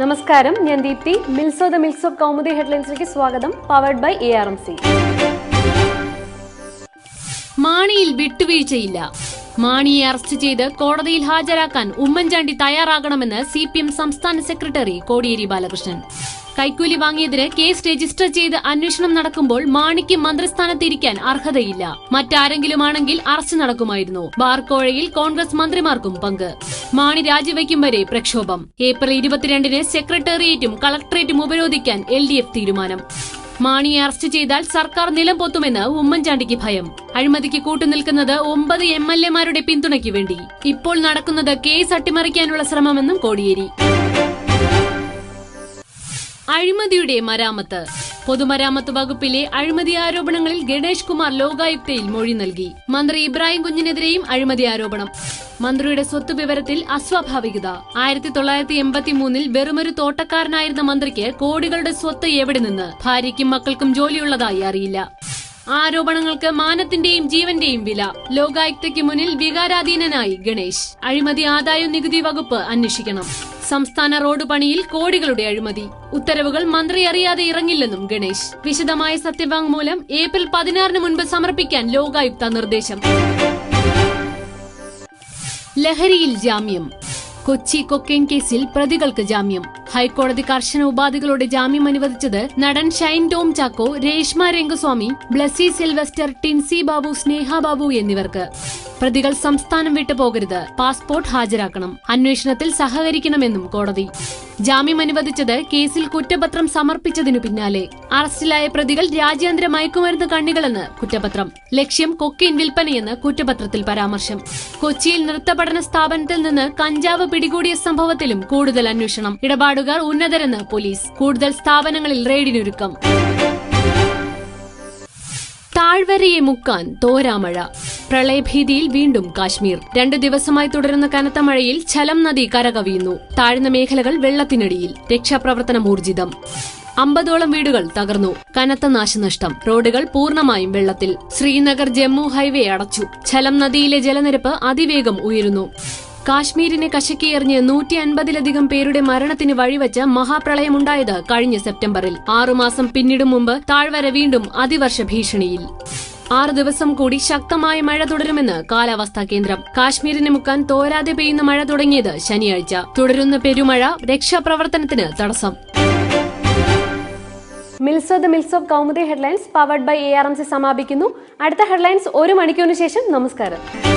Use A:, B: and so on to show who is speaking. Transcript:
A: നമസ്കാരം ഞാൻ ദീപ്തി മിൽസോ ദ മിൽസോ കൗമുദി ഹെഡ്ലൈൻസിലേക്ക് സ്വാഗതം powered by A R M C
B: മാണിയിൽ വിട്ടുവീഴ്ചയില്ല മാണിയെ അറസ്റ്റ് ചെയ്ത് കോടതിയിൽ ഹാജരാക്കാൻ ഉമ്മൻചാണ്ടി തയ്യാറാകണമെന്ന് സി പി എം സംസ്ഥാന സെക്രട്ടറി കോടിയേരി ബാലകൃഷ്ണൻ കൈക്കൂലി വാങ്ങിയതിന് കേസ് രജിസ്റ്റർ ചെയ്ത് അന്വേഷണം നടക്കുമ്പോൾ മാണിക്ക് മന്ത്രിസ്ഥാനത്തിരിക്കാൻ അർഹതയില്ല മറ്റാരെങ്കിലും ആണെങ്കിൽ അറസ്റ്റ് നടക്കുമായിരുന്നു ബാർകോഴയിൽ കോൺഗ്രസ് മന്ത്രിമാർക്കും പങ്ക് മാണി രാജിവയ്ക്കും വരെ പ്രക്ഷോഭം ഏപ്രിൽ ഇരുപത്തിരണ്ടിന് സെക്രട്ടേറിയറ്റും കളക്ടറേറ്റും ഉപരോധിക്കാൻ എൽ തീരുമാനം മാണിയെ അറസ്റ്റ് ചെയ്താൽ സർക്കാർ നിലം പൊത്തുമെന്ന് ഉമ്മൻചാണ്ടിക്ക് ഭയം അഴിമതിക്ക് കൂട്ടുനിൽക്കുന്നത് ഒമ്പത് എം എൽ മാരുടെ പിന്തുണയ്ക്ക് വേണ്ടി ഇപ്പോൾ നടക്കുന്നത് കേസ് അട്ടിമറിക്കാനുള്ള ശ്രമമെന്നും കോടിയേരി
C: അഴിമതിയുടെ മരാമത്ത് പൊതുമരാമത്ത് വകുപ്പിലെ അഴിമതി ആരോപണങ്ങളിൽ ഗണേഷ് കുമാർ ലോകായുക്തയിൽ മൊഴി നൽകി മന്ത്രി ഇബ്രാഹിം കുഞ്ഞിനെതിരെയും അഴിമതി ആരോപണം മന്ത്രിയുടെ സ്വത്ത് വിവരത്തിൽ അസ്വാഭാവികത ആയിരത്തി തൊള്ളായിരത്തി എൺപത്തി മൂന്നിൽ വെറുമൊരു തോട്ടക്കാരനായിരുന്ന മന്ത്രിക്ക് കോടികളുടെ സ്വത്ത് എവിടെ നിന്ന് ഭാര്യയ്ക്കും മക്കൾക്കും ജോലിയുള്ളതായി അറിയില്ല ആരോപണങ്ങൾക്ക് മാനത്തിന്റെയും ജീവന്റെയും വില ലോകായുക്തയ്ക്ക് മുന്നിൽ വികാരാധീനനായി ഗണേശ് അഴിമതി ആദായ നികുതി വകുപ്പ് അന്വേഷിക്കണം സംസ്ഥാന റോഡ് പണിയിൽ കോടികളുടെ അഴിമതി ഉത്തരവുകൾ മന്ത്രി അറിയാതെ ഇറങ്ങില്ലെന്നും ഗണേശ് വിശദമായ സത്യവാങ്മൂലം ഏപ്രിൽ പതിനാറിന് മുൻപ് സമർപ്പിക്കാൻ ലോകായുക്ത നിർദ്ദേശം
D: ലഹരിയിൽ ജാമ്യം കൊച്ചി കൊക്കൈൻ കേസിൽ പ്രതികൾക്ക് ജാമ്യം ഹൈക്കോടതി കർശന ഉപാധികളോടെ ജാമ്യം അനുവദിച്ചത് നടൻ ഷൈൻ ടോം ചാക്കോ രേഷ്മ രംഗസ്വാമി ബ്ലസി സിൽവെസ്റ്റർ ടിൻസി ബാബു സ്നേഹ ബാബു എന്നിവർക്ക് പ്രതികൾ സംസ്ഥാനം വിട്ടു പോകരുത് പാസ്പോർട്ട് ഹാജരാക്കണം അന്വേഷണത്തിൽ സഹകരിക്കണമെന്നും കോടതി ജാമ്യം അനുവദിച്ചത് കേസിൽ കുറ്റപത്രം സമർപ്പിച്ചതിനു പിന്നാലെ അറസ്റ്റിലായ പ്രതികൾ രാജ്യാന്തര മയക്കുമരുന്ന് കണ്ണികളെന്ന് കുറ്റപത്രം ലക്ഷ്യം കൊക്കെയിൻ വിൽപ്പനയെന്ന് കുറ്റപത്രത്തിൽ പരാമർശം കൊച്ചിയിൽ നൃത്തപഠന സ്ഥാപനത്തിൽ നിന്ന് കഞ്ചാവ് പിടികൂടിയ സംഭവത്തിലും കൂടുതൽ അന്വേഷണം ഇടപാടുകൾ ഉദ്യോഗസ്ഥർ ഉന്നതരെന്ന് പോലീസ് കൂടുതൽ സ്ഥാപനങ്ങളിൽ റെയ്ഡിനൊരുക്കം
E: താഴ്വരയെ മുക്കാൻ തോരാമഴ പ്രളയഭീതിയിൽ വീണ്ടും കാശ്മീർ രണ്ട് ദിവസമായി തുടരുന്ന കനത്ത മഴയിൽ ചലം നദി കരകവിയുന്നു താഴ്ന്ന മേഖലകൾ വെള്ളത്തിനടിയിൽ രക്ഷാപ്രവർത്തനം ഊർജിതം അമ്പതോളം വീടുകൾ തകർന്നു കനത്ത നാശനഷ്ടം റോഡുകൾ പൂർണ്ണമായും വെള്ളത്തിൽ ശ്രീനഗർ ജമ്മു ഹൈവേ അടച്ചു ചലം നദിയിലെ ജലനിരപ്പ് അതിവേഗം ഉയരുന്നു കാശ്മീരിനെ കശക്കിയെറിഞ്ഞ് നൂറ്റി അൻപതിലധികം പേരുടെ മരണത്തിന് വഴിവെച്ച മഹാപ്രളയമുണ്ടായത് കഴിഞ്ഞ സെപ്റ്റംബറിൽ ആറുമാസം പിന്നിടും മുമ്പ് താഴ്വര വീണ്ടും അതിവർഷ ഭീഷണിയിൽ ആറ് ദിവസം കൂടി ശക്തമായ മഴ തുടരുമെന്ന് കാലാവസ്ഥാ കേന്ദ്രം കാശ്മീരിന് മുക്കാൻ തോരാതെ പെയ്യുന്ന മഴ തുടങ്ങിയത് ശനിയാഴ്ച തുടരുന്ന പെരുമഴ രക്ഷാപ്രവർത്തനത്തിന് തടസ്സം
A: മിൽസോ ദ ഓഫ് Kaumudi headlines powered by A R M C സമാപിക്കുന്നു അടുത്ത ഹെഡ്ലൈൻസ് ഒരു മണിക്കൂറിന് ശേഷം നമസ്കാരം